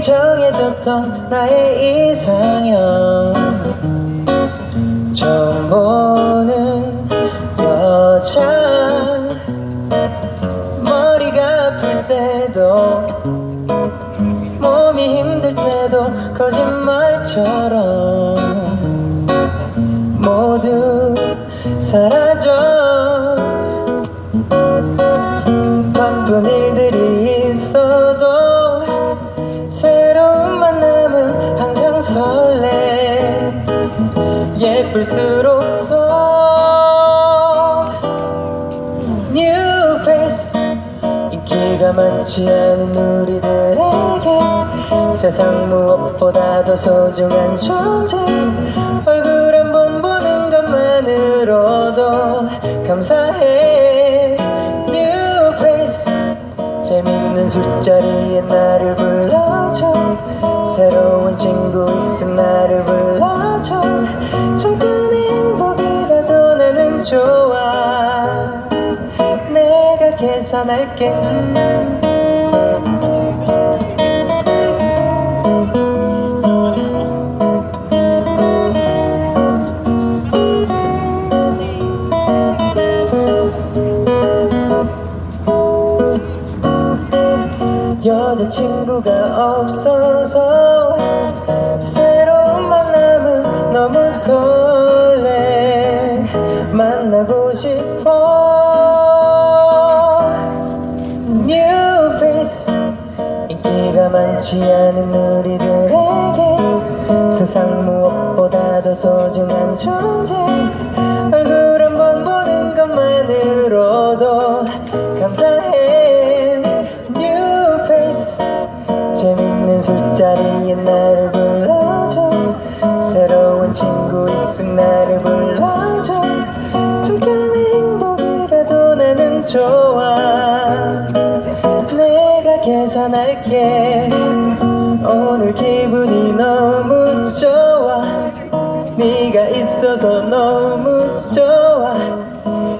정해졌던 나의 이상 때도 몸이 힘들 때도 거짓말처럼 모두 사라져. 바쁜 일들이 있어도 새로운 만남은 항상 설레. 예쁠수록 더 인기가 많지 않은 우리들에게 세상 무엇보다도 소중한 존재. 얼굴 한 번 보는 것만으로도 감사해. New face. 재밌는 술자리에 나를 불러줘. 새로운 친구 있음 나를 불러줘. 잠깐의 행복이라도 나는 좋아 계산할게. 여자친구가 없어서 새로운 만남 많지 않은 우리들에게 세상 무엇보다도 소중한 존재. 얼굴 한 번 보는 것만으로도 감사해. New face. 재밌는 술자리에 나를 불러줘. 새로운 친구 있음 나를 불러줘. 잠깐의 행복이라도 나는 좋아 계산할게. 오늘 기분이 너무 좋아. 네가 있어서 너무 좋아.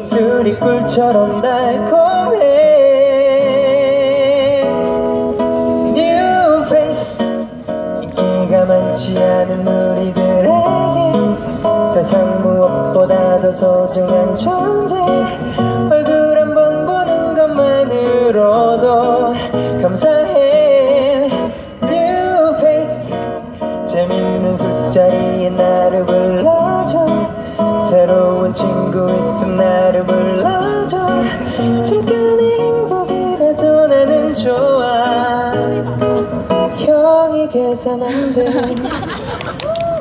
술이 꿀처럼 달콤해. New face. 인기가 많지 않은 우리들에게 세상 무엇보다도 소중한 존재 새로운 친구 있음 나를 불러줘. 잠깐의 행복이라도 나는 좋아. 형이 계산한대